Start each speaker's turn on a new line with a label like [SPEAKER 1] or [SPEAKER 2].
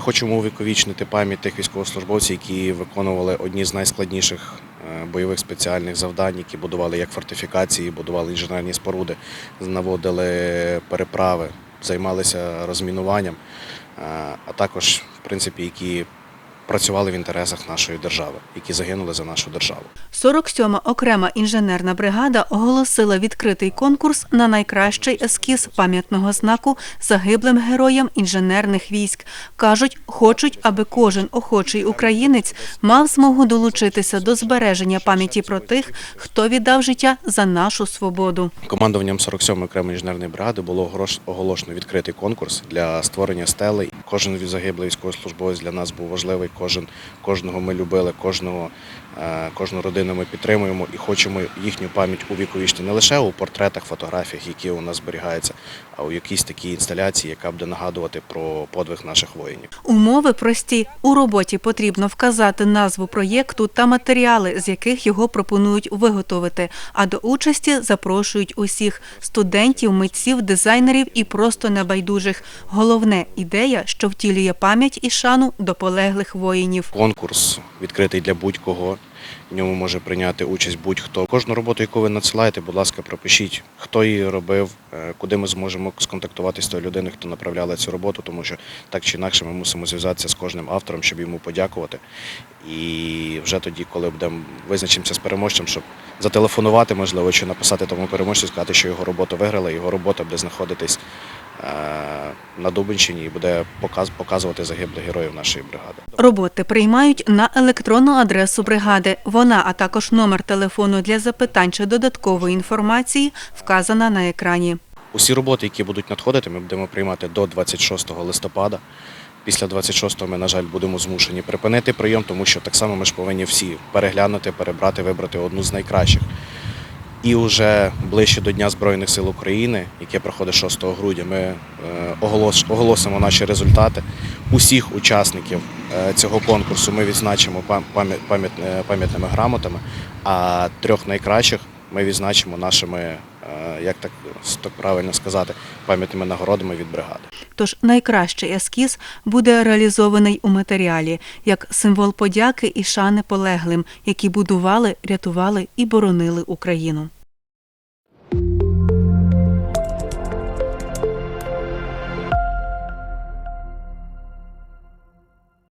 [SPEAKER 1] хочемо увіковічнити пам'ять тих військовослужбовців, які виконували одні з найскладніших е, бойових спеціальних завдань, які будували як фортифікації, будували інженерні споруди, наводили переправи, займалися розмінуванням, е, а також, в принципі, які працювали в інтересах нашої держави, які загинули за нашу державу.
[SPEAKER 2] 47-ма окрема інженерна бригада оголосила відкритий конкурс на найкращий ескіз пам'ятного знаку загиблим героям інженерних військ. Кажуть, хочуть, аби кожен охочий українець мав змогу долучитися до збереження пам'яті про тих, хто віддав життя за нашу свободу.
[SPEAKER 1] Командуванням 47-ї окремої інженерної бригади було оголошено відкритий конкурс для створення стели. Кожен загиблий військовослужбовець для нас був важливий. Кожен кожного ми любили, кожного е, кожну родину ми підтримуємо і хочемо їхню пам'ять увіковічити не лише у портретах, фотографіях, які у нас зберігаються, а у якійсь такій інсталяції, яка буде нагадувати про подвиг наших воїнів.
[SPEAKER 2] Умови прості. У роботі потрібно вказати назву проєкту та матеріали, з яких його пропонують виготовити. А до участі запрошують усіх студентів, митців, дизайнерів і просто небайдужих. Головне ідея, що втілює пам'ять і шану до полеглих воїнів.
[SPEAKER 1] Конкурс відкритий для будь-кого. В ньому може прийняти участь будь-хто. Кожну роботу, яку ви надсилаєте, будь ласка, пропишіть, хто її робив, е, куди ми зможемо сконтактувати з тою людиною, хто направляла цю роботу, тому що так чи інакше ми мусимо зв'язатися з кожним автором, щоб йому подякувати. І вже тоді, коли будемо визначимося з переможцем, щоб зателефонувати, можливо, чи написати тому переможцю, сказати, що його робота виграла, його робота буде знаходитись на Дубинщині і буде показ- показувати загиблих героїв нашої бригади.
[SPEAKER 2] Роботи приймають на електронну адресу бригади. Вона, а також номер телефону для запитань чи додаткової інформації вказана на екрані.
[SPEAKER 1] Усі роботи, які будуть надходити, ми будемо приймати до 26 листопада. Після 26-го ми, на жаль, будемо змушені припинити прийом, тому що так само ми ж повинні всі переглянути, перебрати, вибрати одну з найкращих. І вже ближче до Дня Збройних сил України, яке проходить 6 грудня, ми е, оголосимо наші результати. Усіх учасників е, цього конкурсу ми відзначимо е, пам'ятними грамотами, а трьох найкращих ми відзначимо нашими, як так правильно сказати, пам'ятними нагородами від бригади.
[SPEAKER 2] Тож найкращий ескіз буде реалізований у матеріалі як символ подяки і шани полеглим, які будували, рятували і боронили Україну.